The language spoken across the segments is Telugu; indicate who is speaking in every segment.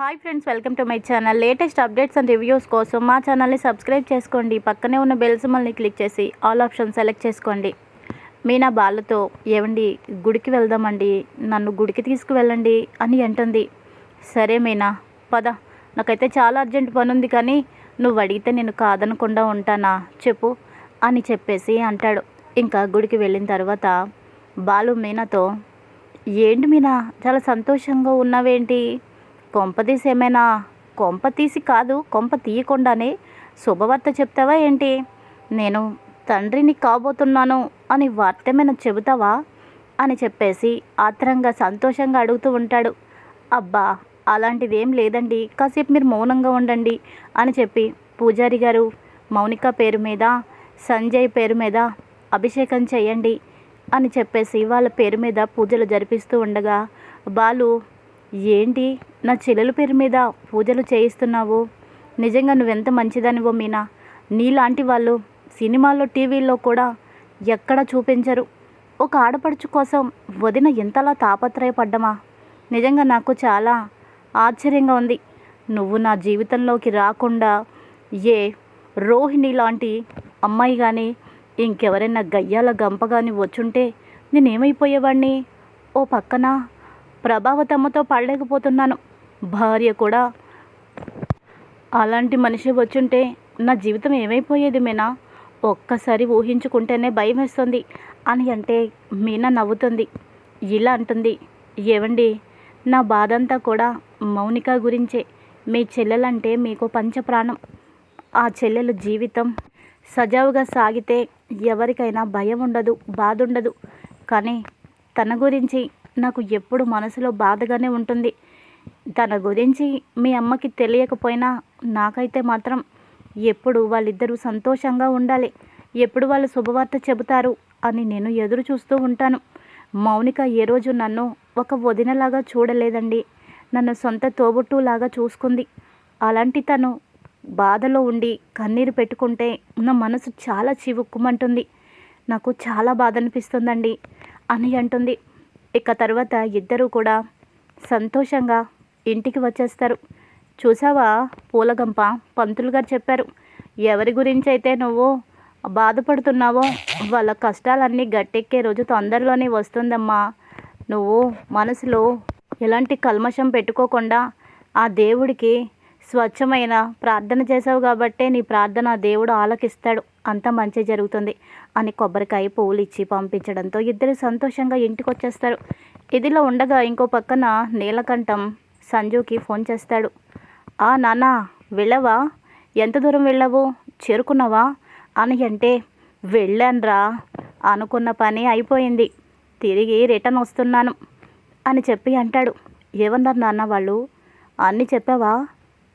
Speaker 1: Hi friends welcome to my channel latest updates and reviews కోసం మా ఛానల్ని సబ్స్క్రైబ్ చేసుకోండి. పక్కనే ఉన్న బెల్ సింబల్ని క్లిక్ చేసి ఆల్ ఆప్షన్ సెలెక్ట్ చేసుకోండి. మీనా బాలతో ఏవండి గుడికి వెళ్దామండి నన్ను గుడికి తీసుకువెళ్ళండి అని అంటుంది. సరే మీనా పద. నాకైతే చాలా అర్జెంట్ పని ఉంది కానీ నువ్వు అడిగితే నేను కాదనకుండా ఉంటానా చెప్పు అని చెప్పేసి అంటాడు. ఇంకా గుడికి వెళ్ళిన తర్వాత బాలు మీనాతో ఏంటి మీనా చాలా సంతోషంగా ఉన్నావేంటి? కొంప తీసి ఏమైనా కొంప తీసి కాదు కొంప తీయకుండానే శుభవార్త చెప్తావా ఏంటి? నేను తండ్రిని కాబోతున్నాను అని వార్త ఏమైనా చెబుతావా? అని చెప్పేసి ఆత్రంగా సంతోషంగా అడుగుతూ ఉంటాడు. అబ్బా అలాంటిది ఏం లేదండి. కాసేపు మీరు మౌనంగా ఉండండి అని చెప్పి పూజారి గారు మౌనిక పేరు మీద సంజయ్ పేరు మీద అభిషేకం చేయండి అని చెప్పేసి వాళ్ళ పేరు మీద పూజలు జరిపిస్తూ ఉండగా బాలు ఏంటి? నా చెల్లెల పేరు మీద పూజలు చేయిస్తున్నావు. నిజంగా నువ్వెంత మంచిదానివో మీనా. నీలాంటి వాళ్ళు సినిమాల్లో టీవీల్లో కూడా ఎక్కడ చూపించరు. ఒక ఆడపడుచు కోసం వదిన ఎంతలా తాపత్రయపడ్డమా. నిజంగా నాకు చాలా ఆశ్చర్యంగా ఉంది. నువ్వు నా జీవితంలోకి రాకుండా ఏ రోహిణి లాంటి అమ్మాయి కానీ ఇంకెవరైనా గయ్యాల గంప కానీ వచ్చుంటే నేనేమైపోయేవాడిని ఓ పక్కన ప్రభావతమ్మతో పడలేకపోతున్నాను. భార్య కూడా అలాంటి మనిషి వచ్చుంటే నా జీవితం ఏమైపోయేది మీనా? ఒక్కసారి ఊహించుకుంటేనే భయం వేస్తుంది. అని అంటే మీనా నవ్వుతుంది. ఇలా అంటుంది. ఏవండి? నా బాధంతా కూడా మౌనిక గురించే. మీ చెల్లెలంటే మీకు పంచప్రాణం. ఆ చెల్లెలు జీవితం సజావుగా సాగితే ఎవరికైనా భయం ఉండదు బాధ ఉండదు. కానీ తన గురించి నాకు ఎప్పుడు మనసులో బాధగానే ఉంటుంది. తన గురించి మీ అమ్మకి తెలియకపోయినా నాకైతే మాత్రం ఎప్పుడు వాళ్ళిద్దరూ సంతోషంగా ఉండాలి. ఎప్పుడు వాళ్ళు శుభవార్త చెబుతారు అని నేను ఎదురు చూస్తూ ఉంటాను. మౌనిక ఏ రోజు నన్ను ఒక వదినలాగా చూడలేదండి. నన్ను సొంత తోబుట్టులాగా చూసుకుంది. అలాంటి తను బాధలో ఉండి కన్నీరు పెట్టుకుంటే నా మనసు చాలా చివుక్కుమంటుంది. నాకు చాలా బాధ అనిపిస్తుందండి అని అంటుంది. ఇక తర్వాత ఇద్దరూ కూడా సంతోషంగా ఇంటికి వచ్చేస్తారు. చూసావా పూలగంప? పంతులు గారు చెప్పారు. ఎవరి గురించి అయితే నువ్వు బాధపడుతున్నావో వాళ్ళ కష్టాలన్నీ గట్టెక్కే రోజు తొందరలోనే వస్తుందమ్మా. నువ్వు మనసులో ఎలాంటి కల్మషం పెట్టుకోకుండా ఆ దేవుడికి స్వచ్ఛమైన ప్రార్థన చేసావు కాబట్టే నీ ప్రార్థన దేవుడు ఆలకిస్తాడు. అంత మంచి జరుగుతుంది అని కొబ్బరికాయ పువ్వులు ఇచ్చి పంపించడంతో ఇద్దరు సంతోషంగా ఇంటికి వచ్చేస్తారు ఇదిలో ఉండగా ఇంకో పక్కన నీలకంఠం సంజుకి ఫోన్ చేస్తాడు. ఆ నాన్న వెళ్ళవా? ఎంత దూరం వెళ్ళావు? చేరుకున్నావా? అని అంటే వెళ్ళానురా. అనుకున్న పని అయిపోయింది. తిరిగి రిటర్న్ వస్తున్నాను. అని చెప్పి అంటాడు. ఏమన్నారు నాన్న వాళ్ళు? అన్నీ చెప్పావా?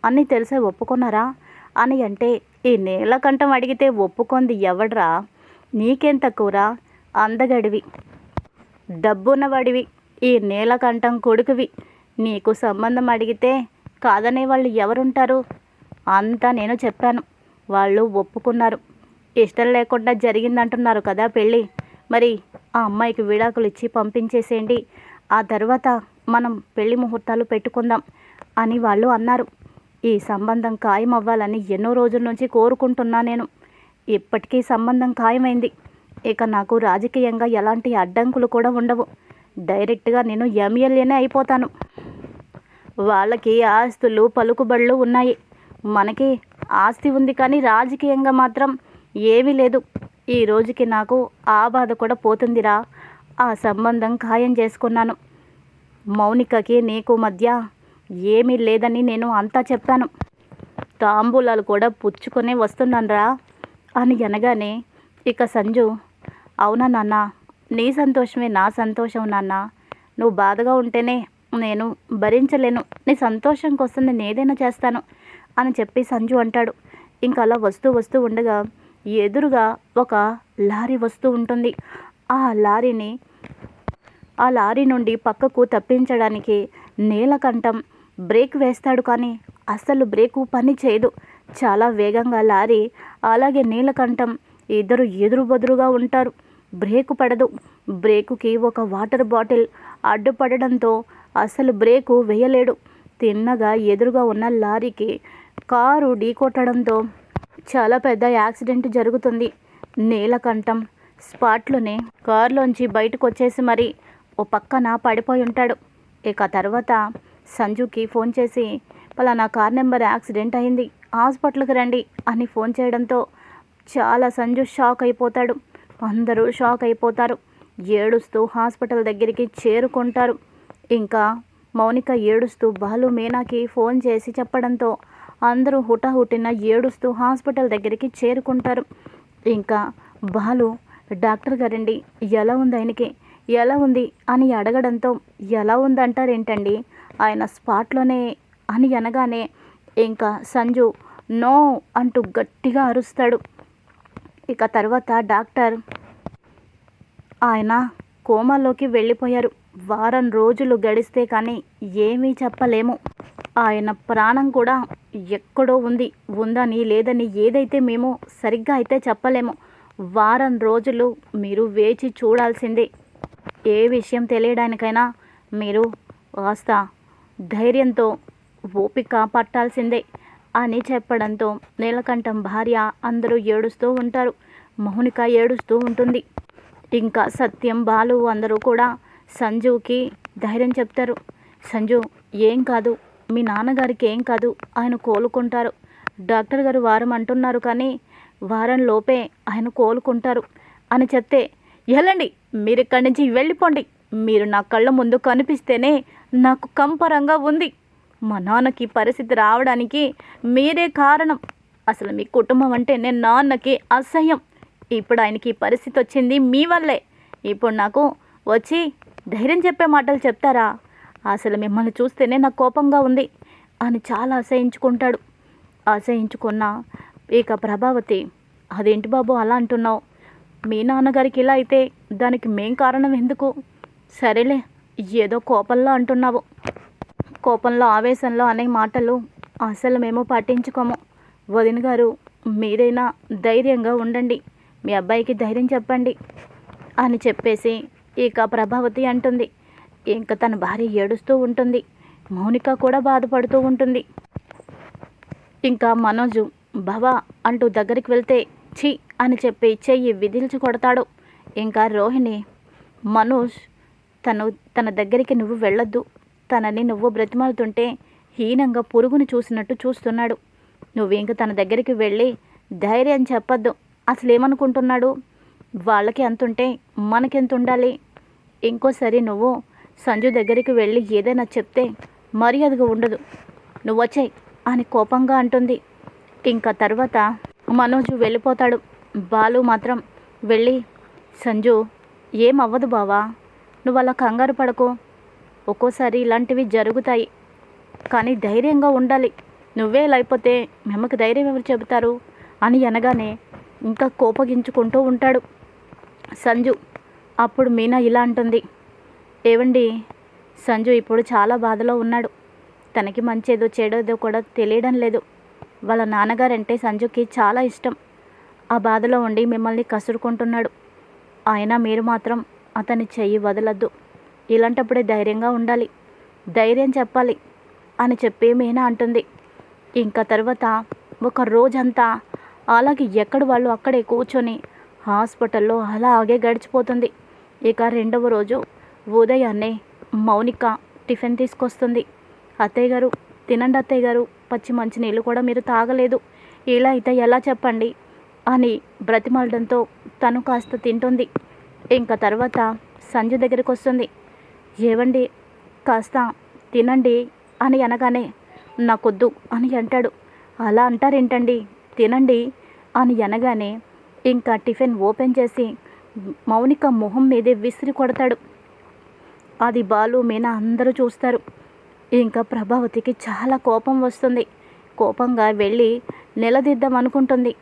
Speaker 1: అన్నీ తెలిసే ఒప్పుకున్నారా? అని అంటే ఈ నీలకంఠం అడిగితే ఒప్పుకుంది ఎవడ్రా? నీకేం తక్కువరా? అందగడివి. డబ్బున్నవాడివి. ఈ నీలకంఠం కొడుకువి. నీకు సంబంధం అడిగితే కాదనే వాళ్ళు ఎవరుంటారు? అంతా నేను చెప్పాను. వాళ్ళు ఒప్పుకున్నారు. ఇష్టం లేకుండా జరిగిందంటున్నారు కదా పెళ్ళి. మరి ఆ అమ్మాయికి విడాకులు ఇచ్చి పంపించేసేయండి. ఆ తర్వాత మనం పెళ్ళి ముహూర్తాలు పెట్టుకుందాం అని వాళ్ళు అన్నారు. ఈ సంబంధం ఖాయం అవ్వాలని ఎన్నో రోజుల నుంచి కోరుకుంటున్నా నేను. ఇప్పటికీ సంబంధం ఖాయమైంది. ఇక నాకు రాజకీయంగా ఎలాంటి అడ్డంకులు కూడా ఉండవు. డైరెక్ట్గా నేను ఎమ్మెల్యేనే అయిపోతాను. వాళ్ళకి ఆస్తులు పలుకుబడులు ఉన్నాయి. మనకి ఆస్తి ఉంది కానీ రాజకీయంగా మాత్రం ఏమీ లేదు. ఈ రోజుకి నాకు ఆ బాధ కూడా పోతుందిరా. ఆ సంబంధం ఖాయం చేసుకున్నాను. మౌనికకి నీకు మధ్య ఏమీ లేదని నేను అంతా చెప్పాను. తాంబూలాలు కూడా పుచ్చుకొని వస్తున్నానురా అని అనగానే ఇక సంజు అవునా నాన్న? నీ సంతోషమే నా సంతోషం నాన్న. నువ్వు బాధగా ఉంటేనే నేను భరించలేను. నీ సంతోషం కోసం నేను ఏదైనా చేస్తాను అని చెప్పి సంజు అంటాడు. ఇంకా అలా వస్తూ వస్తూ ఉండగా ఎదురుగా ఒక లారీ వస్తూ ఉంటుంది. ఆ లారీని ఆ లారీ నుండి పక్కకు తప్పించడానికి నీలకంఠం బ్రేక్ వేస్తాడు కానీ అస్సలు బ్రేకు పని చేయదు. చాలా వేగంగా లారీ అలాగే నీలకంఠం ఇద్దరు ఎదురు బదురుగా ఉంటారు. బ్రేకు పడదు. బ్రేకుకి ఒక వాటర్ బాటిల్ అడ్డుపడడంతో అసలు బ్రేకు వేయలేడు. తిన్నగా ఎదురుగా ఉన్న లారీకి కారు ఢీకొట్టడంతో చాలా పెద్ద యాక్సిడెంట్ జరుగుతుంది. నీలకంఠం స్పాట్లోనే కారులోంచి బయటకు వచ్చేసి మరి ఓ పక్కన పడిపోయి ఉంటాడు ఇక తర్వాత సంజుకి ఫోన్ చేసి పలానా కార్ నెంబర్ యాక్సిడెంట్ అయింది హాస్పిటల్కి రండి అని ఫోన్ చేయడంతో చాలా సంజు షాక్ అయిపోతాడు. అందరూ షాక్ అయిపోతారు. ఏడుస్తూ హాస్పిటల్ దగ్గరికి చేరుకుంటారు. ఇంకా మౌనిక ఏడుస్తూ బాలు మీనాకి ఫోన్ చేసి చెప్పడంతో అందరూ హుటాహుటిన ఏడుస్తూ హాస్పిటల్ దగ్గరికి చేరుకుంటారు. ఇంకా బాలు డాక్టర్ గారండి ఎలా ఉంది ఆయనకి? ఎలా ఉంది? అని అడగడంతో ఎలా ఉందంటారేంటండి? ఆయన స్పాట్లోనే అని అనగానే ఇంకా సంజు నో అంటూ గట్టిగా అరుస్తాడు. ఇక తర్వాత డాక్టర్ ఆయన కోమాలోకి వెళ్ళిపోయారు. వారం రోజులు గడిస్తే కానీ ఏమీ చెప్పలేము. ఆయన ప్రాణం కూడా ఎక్కడో ఉంది. ఉందని లేదని ఏదైతే మేము సరిగ్గా అయితే చెప్పలేము. వారం రోజులు మీరు వేచి చూడాల్సిందే. ఏ విషయం తెలియడానికైనా మీరు కాస్త ధైర్యంతో ఓపిక పట్టాల్సిందే. అని చెప్పడంతో నీలకంఠం భార్య అందరూ ఏడుస్తూ ఉంటారు. మౌనిక ఏడుస్తూ ఉంటుంది. ఇంకా సత్యం బాలు అందరూ కూడా సంజుకి ధైర్యం చెప్తారు. సంజు ఏం కాదు. మీ నాన్నగారికి ఏం కాదు ఆయన కోలుకుంటారు. డాక్టర్ గారు వారం అంటున్నారు కానీ వారం లోపే ఆయన కోలుకుంటారు. అని చెప్తే వెళ్ళండి మీరు ఇక్కడి నుంచి వెళ్ళిపోండి. మీరు నా కళ్ళ ముందు కనిపిస్తేనే నాకు కంపరంగా ఉంది. మా నాన్నకి పరిస్థితి రావడానికి మీరే కారణం. అసలు మీ కుటుంబం అంటే నేను నాన్నకి అసహ్యం. ఇప్పుడు ఆయనకి ఈ పరిస్థితి వచ్చింది మీ వల్లే. ఇప్పుడు నాకు వచ్చి ధైర్యం చెప్పే మాటలు చెప్తారా? అసలు మిమ్మల్ని చూస్తేనే నాకు కోపంగా ఉంది అని చాలా అసహించుకుంటాడు. అసహించుకున్న ఇక ప్రభావతి అదేంటి బాబు అలా అంటున్నావు? మీ నాన్నగారికి ఇలా అయితే దానికి మేం కారణం ఎందుకు? సరేలే ఏదో కోపంలో అంటున్నావు. కోపంలో ఆవేశంలో అనే మాటలు అసలు మేము పట్టించుకోము. వదిన గారు మీరైనా ధైర్యంగా ఉండండి. మీ అబ్బాయికి ధైర్యం చెప్పండి అని చెప్పేసి ఇక ప్రభావతి అంటుంది. ఇంకా తన భార్య ఏడుస్తూ ఉంటుంది. మౌనిక కూడా బాధపడుతూ ఉంటుంది. ఇంకా మనోజు భవ అంటూ దగ్గరికి వెళ్తే ఛీ అని చెప్పి చెయ్యి విధిల్చి కొడతాడు. ఇంకా రోహిణి మనోజ్ తను తన దగ్గరికి నువ్వు వెళ్ళొద్దు. తనని నువ్వు బ్రతిమాలుతుంటే హీనంగా పురుగును చూసినట్టు చూస్తున్నాడు. నువ్వు ఇంక తన దగ్గరికి వెళ్ళి ధైర్యం చెప్పొద్దు. అసలు ఏమనుకుంటున్నాడు వాళ్ళకి ఎంత ఉంటే మనకెంత ఉండాలి ఇంకోసారి నువ్వు సంజు దగ్గరికి వెళ్ళి ఏదైనా చెప్తే మర్యాదగా ఉండదు. నువ్వు వచ్చాయి అని కోపంగా అంటుంది. ఇంకా తర్వాత మనోజు వెళ్ళిపోతాడు. బాలు మాత్రం వెళ్ళి సంజు ఏమవ్వదు బావా నువ్వు అలా కంగారు పడకు. ఒక్కోసారి ఇలాంటివి జరుగుతాయి. కానీ ధైర్యంగా ఉండాలి. నువ్వే లేకపోతే అయిపోతే మేమకు ధైర్యం ఎవరు చెబుతారు? అని అనగానే ఇంకా కోపగించుకుంటూ ఉంటాడు. సంజు అప్పుడు మీనా ఇలా అంటుంది. ఏవండి? సంజు ఇప్పుడు చాలా బాధలో ఉన్నాడు. తనకి మంచేదో చెడేదో కూడా తెలియడం లేదు. వాళ్ళ నాన్నగారంటే సంజుకి చాలా ఇష్టం. ఆ బాధలో ఉండి మిమ్మల్ని కసురుకుంటున్నాడు. అయినా మీరు మాత్రం అతని చెయ్యి వదలద్దు. ఇలాంటప్పుడే ధైర్యంగా ఉండాలి. ధైర్యం చెప్పాలి అని చెప్పి మీనా అంటుంది. ఇంకా తర్వాత ఒక రోజంతా అలాగే ఎక్కడ వాళ్ళు అక్కడే కూర్చొని హాస్పిటల్లో అలాగే గడిచిపోతుంది. ఇక రెండవ రోజు ఉదయాన్నే మౌనిక టిఫిన్ తీసుకొస్తుంది. అత్తయ్య గారు తినండి అత్తయ్య గారు పచ్చి మంచి నీళ్ళు కూడా మీరు తాగలేదు. ఇలా అయితే ఎలా చెప్పండి? అని బ్రతిమాలడంతో తను కాస్త తింటుంది. ఇంకా తర్వాత సంజయ్ దగ్గరికి వస్తుంది ఏవండి? కాస్త తినండి అని అనగానే నాకొద్దు అని అంటాడు. అలా అంటారేంటండి? తినండి అని అనగానే ఇంకా టిఫిన్ ఓపెన్ చేసి మౌనిక మొహం మీదే విసిరి కొడతాడు. అది బాలు మీనా అందరూ చూస్తారు. ఇంకా ప్రభావతికి చాలా కోపం వస్తుంది. కోపంగా వెళ్ళి నిలదీద్దాం అనుకుంటుంది.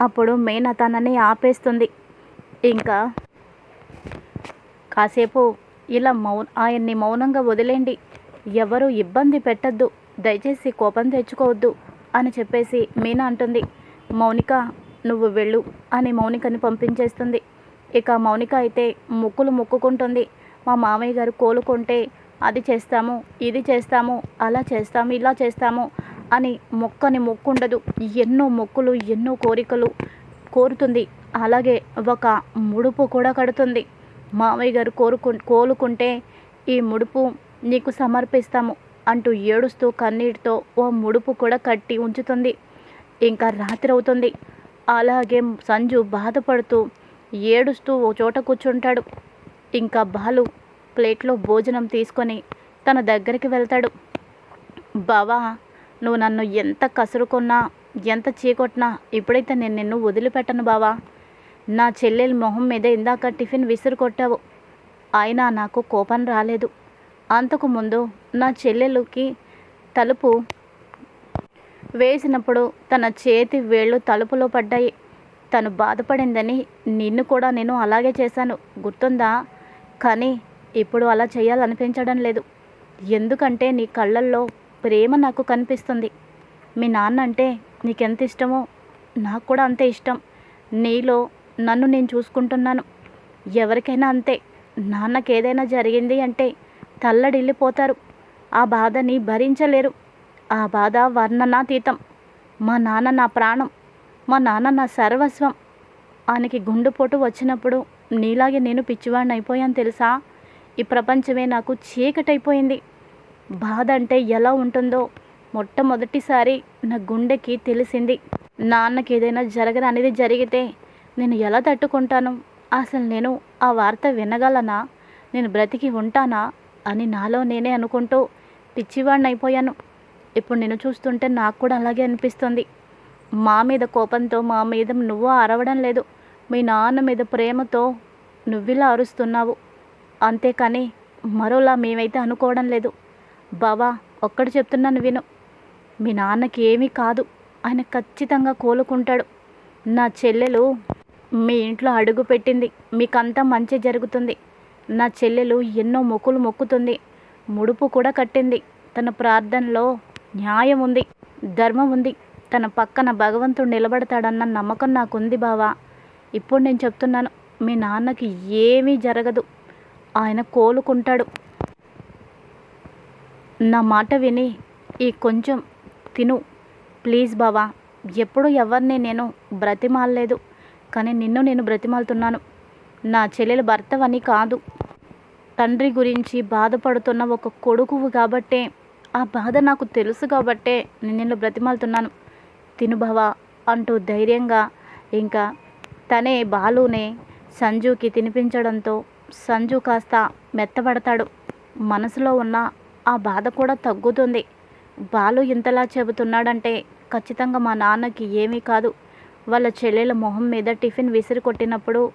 Speaker 1: అప్పుడు మీనా తనని ఆపేస్తుంది. ఇంకా కాసేపు ఇలా మౌన్ ఆయన్ని మౌనంగా వదిలేండి. ఎవరు ఇబ్బంది పెట్టద్దు. దయచేసి కోపం తెచ్చుకోవద్దు అని చెప్పేసి మీనా అంటుంది. మౌనిక నువ్వు వెళ్ళు అని మౌనికని పంపించేస్తుంది. ఇక మౌనిక అయితే ముక్కులు ముక్కుకుంటుంది. మా మామయ్య గారు కోలుకుంటే అది చేస్తాము ఇది చేస్తాము అలా చేస్తాము ఇలా చేస్తాము అని మొక్కని మొక్కుండదు. ఎన్నో మొక్కులు ఎన్నో కోరికలు కోరుతుంది. అలాగే ఒక ముడుపు కూడా కడుతుంది. మామయ్య గారు కోరుకు కోలుకుంటే ఈ ముడుపు నీకు సమర్పిస్తాము అంటూ ఏడుస్తూ కన్నీటితో ఓ ముడుపు కూడా కట్టి ఉంచుతుంది. ఇంకా రాత్రి అవుతుంది. అలాగే సంజు బాధపడుతూ ఏడుస్తూ ఓ చోట కూర్చుంటాడు. ఇంకా బాలు ప్లేట్లో భోజనం తీసుకొని తన దగ్గరికి వెళ్తాడు. బావా నువ్వు నన్ను ఎంత కసురుకున్నా ఎంత చీకొట్టినా ఇప్పుడైతే నేను నిన్ను వదిలిపెట్టను బావా. నా చెల్లెలి మొహం మీద ఇందాక టిఫిన్ విసిరు కొట్టావు అయినా నాకు కోపం రాలేదు. అంతకు ముందు నా చెల్లెలుకి తలుపు వేసినప్పుడు తన చేతి వేళ్ళు తలుపులో పడ్డాయి. తను బాధపడిందని నిన్ను కూడా నేను అలాగే చేశాను. గుర్తుందా? కానీ ఇప్పుడు అలా చేయాలనిపించడం లేదు. ఎందుకంటే నీ కళ్ళల్లో ప్రేమ నాకు కనిపిస్తుంది. మీ నాన్న అంటే నీకెంత ఇష్టమో నాకు కూడా అంతే ఇష్టం. నీలో నన్ను నేను చూసుకుంటున్నాను. ఎవరికైనా అంతే. నాన్నకి ఏదైనా జరిగింది అంటే తల్లడిల్లిపోతారు. ఆ బాధని భరించలేరు. ఆ బాధ వర్ణనాతీతం. మా నాన్న నా ప్రాణం. మా నాన్న నా సర్వస్వం. ఆయనకి గుండెపోటు వచ్చినప్పుడు నీలాగే నేను పిచ్చివాడిని అయిపోయాను తెలుసా? ఈ ప్రపంచమే నాకు చీకటైపోయింది. బాధ అంటే ఎలా ఉంటుందో మొట్టమొదటిసారి నా గుండెకి తెలిసింది. నాన్నకి ఏదైనా జరగరనేది జరిగితే నేను ఎలా తట్టుకుంటాను? అసలు నేను ఆ వార్త వినగలనా? నేను బ్రతికి ఉంటానా? అని నాలో నేనే అనుకుంటూ పిచ్చివాడిని అయిపోయాను ఇప్పుడు నేను చూస్తుంటే నాకు కూడా అలాగే అనిపిస్తుంది. మా మీద కోపంతో మా మీద నువ్వు అరవడం లేదు. మీ నాన్న మీద ప్రేమతో నువ్విలా అరుస్తున్నావు. అంతేకాని మరోలా మేమైతే అనుకోవడం లేదు. బావా ఒక్కడు చెప్తున్నాను విను. మీ నాన్నకి ఏమీ కాదు. ఆయన ఖచ్చితంగా కోలుకుంటాడు. నా చెల్లెలు మీ ఇంట్లో అడుగు పెట్టింది. మీకంతా మంచి జరుగుతుంది. నా చెల్లెలు ఎన్నో మొక్కులు మొక్కుతుంది. ముడుపు కూడా కట్టింది. తన ప్రార్థనలో న్యాయం ఉంది. ధర్మం ఉంది. తన పక్కన భగవంతుడు నిలబడతాడన్న నమ్మకం నాకుంది బావా. ఇప్పుడు నేను చెప్తున్నాను మీ నాన్నకి ఏమీ జరగదు. ఆయన కోలుకుంటాడు. నా మాట విని ఈ కొంచెం తిను. ప్లీజ్ బావా ఎప్పుడు ఎవరిని నేను బ్రతిమాలలేదు. కానీ నిన్ను నేను బ్రతిమాలుతున్నాను. నా చెల్లెలు భర్తవని కాదు. తండ్రి గురించి బాధపడుతున్న ఒక కొడుకువు కాబట్టే ఆ బాధ నాకు తెలుసు కాబట్టే నేను నిన్ను బ్రతిమాలుతున్నాను. తినుభవ అంటూ ధైర్యంగా ఇంకా తనే బాలునే సంజుకి తినిపించడంతో సంజు కాస్త మెత్తబడతాడు. మనసులో ఉన్న ఆ బాధ కూడా తగ్గుతుంది. బాలు ఇంతలా చెబుతున్నాడంటే ఖచ్చితంగా మా నాన్నకి ఏమీ కాదు. వాళ్ళ చెల్లెల మొహం మీద టిఫిన్ విసిరి కొట్టినప్పుడు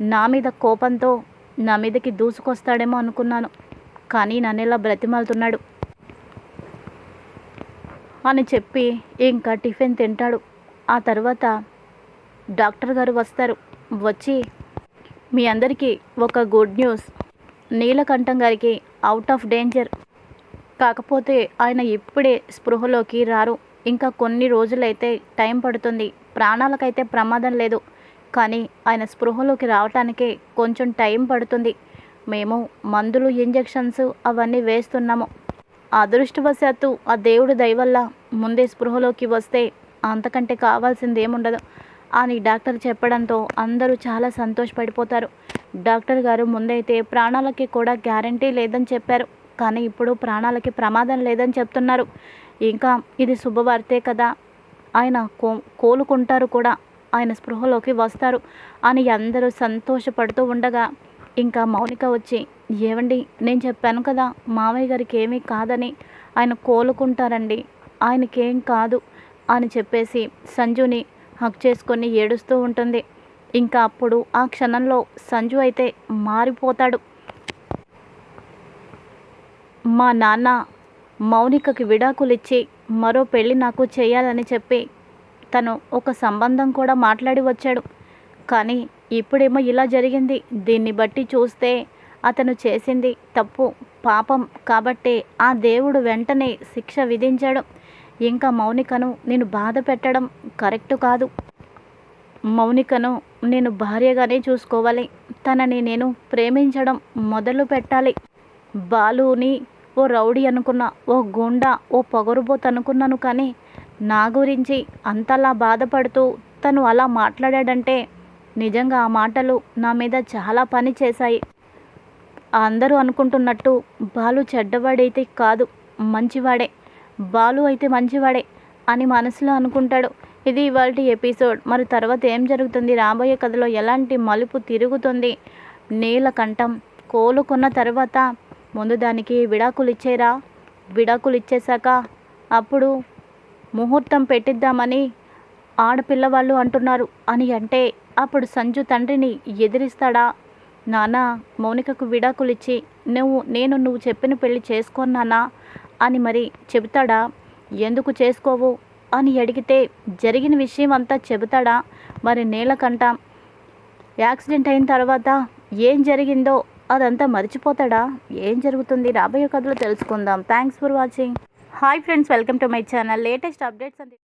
Speaker 1: నా మీద కోపంతో నా మీదకి దూసుకొస్తాడేమో అనుకున్నాను. కానీ నన్ను ఇలా బ్రతిమాలుతున్నాడు అని చెప్పి ఇంకా టిఫిన్ తింటాడు. ఆ తర్వాత డాక్టర్ గారు వస్తారు. వచ్చి మీ అందరికీ ఒక గుడ్ న్యూస్. నీలకంఠం గారికి అవుట్ ఆఫ్ డేంజర్. కాకపోతే ఆయన ఇప్పుడే స్పృహలోకి రారు. ఇంకా కొన్ని రోజులైతే టైం పడుతుంది. ప్రాణాలకైతే ప్రమాదం లేదు. కానీ ఆయన స్పృహలోకి రావటానికి కొంచెం టైం పడుతుంది. మేము మందులు ఇంజెక్షన్స్ అవన్నీ వేస్తున్నాము. అదృష్టవశాత్తు ఆ దేవుడి దయవల్ల ముందే స్పృహలోకి వస్తే అంతకంటే కావాల్సింది ఏముండదు అని డాక్టర్ చెప్పడంతో అందరూ చాలా సంతోషపడిపోతారు. డాక్టర్ గారు ముందైతే ప్రాణాలకి కూడా గ్యారంటీ లేదని చెప్పారు. కానీ ఇప్పుడు ప్రాణాలకి ప్రమాదం లేదని చెప్తున్నారు. ఇంకా ఇది శుభవార్తే కదా. ఆయన కో కోలుకుంటారు కూడా. ఆయన స్పృహలోకి వస్తారు అని అందరూ సంతోషపడుతూ ఉండగా ఇంకా మౌనిక వచ్చి ఏవండి నేను చెప్పాను కదా మామయ్య గారికి ఏమీ కాదని. ఆయన కోలుకుంటారండి. ఆయనకేం కాదు అని చెప్పేసి సంజుని హక్ చేసుకొని ఏడుస్తూ ఉంటుంది. ఇంకా అప్పుడు ఆ క్షణంలో సంజు అయితే మారిపోతాడు. మా నాన్న మౌనికకి విడాకులిచ్చి మరో పెళ్ళి నాకు చేయాలని చెప్పి తను ఒక సంబంధం కూడా మాట్లాడి వచ్చాడు. కానీ ఇప్పుడేమో ఇలా జరిగింది. దీన్ని బట్టి చూస్తే అతను చేసింది తప్పు పాపం కాబట్టే ఆ దేవుడు వెంటనే శిక్ష విధించాడు. ఇంకా మౌనికను నేను బాధ పెట్టడం కరెక్ట్ కాదు. మౌనికను నేను భార్యగానే చూసుకోవాలి. తనని నేను ప్రేమించడం మొదలు పెట్టాలి బాలుని ఓ రౌడీ అనుకున్నా ఓ గుండా ఓ పొగరుబోత్ అనుకున్నాను కానీ నా గురించి అంతలా బాధపడుతూ తను అలా మాట్లాడాడంటే నిజంగా ఆ మాటలు నా మీద చాలా పని చేశాయి. అందరూ అనుకుంటున్నట్టు బాలు చెడ్డవాడైతే కాదు మంచివాడే. బాలు అయితే మంచివాడే అని మనసులో అనుకుంటాడు. ఇది ఇవాళ ఎపిసోడ్. మరి తర్వాత ఏం జరుగుతుంది? రాబోయే కథలో ఎలాంటి మలుపు తిరుగుతుంది? నీలకంఠం కోలుకున్న తర్వాత ముందు దానికి విడాకులు ఇచ్చేరా విడాకులు ఇచ్చేశాక అప్పుడు ముహూర్తం పెట్టిద్దామని ఆడపిల్లవాళ్ళు అంటున్నారు. అని అంటే అప్పుడు సంజు తండ్రిని ఎదిరిస్తాడా? నాన్న మౌనికకు విడాకులు ఇచ్చి నువ్వు నేను నువ్వు చెప్పిన పెళ్ళి చేసుకున్నానా అని మరి చెబుతాడా? ఎందుకు చేసుకోవు? అని అడిగితే జరిగిన విషయం అంతా చెబుతాడా? మరి నేలకంట యాక్సిడెంట్ అయిన తర్వాత ఏం జరిగిందో అదంతా మర్చిపోతాడా? ఏం జరుగుతుంది? రాబోయే కథలో తెలుసుకుందాం. Thanks for watching hi friends welcome to my channel latest updates అండి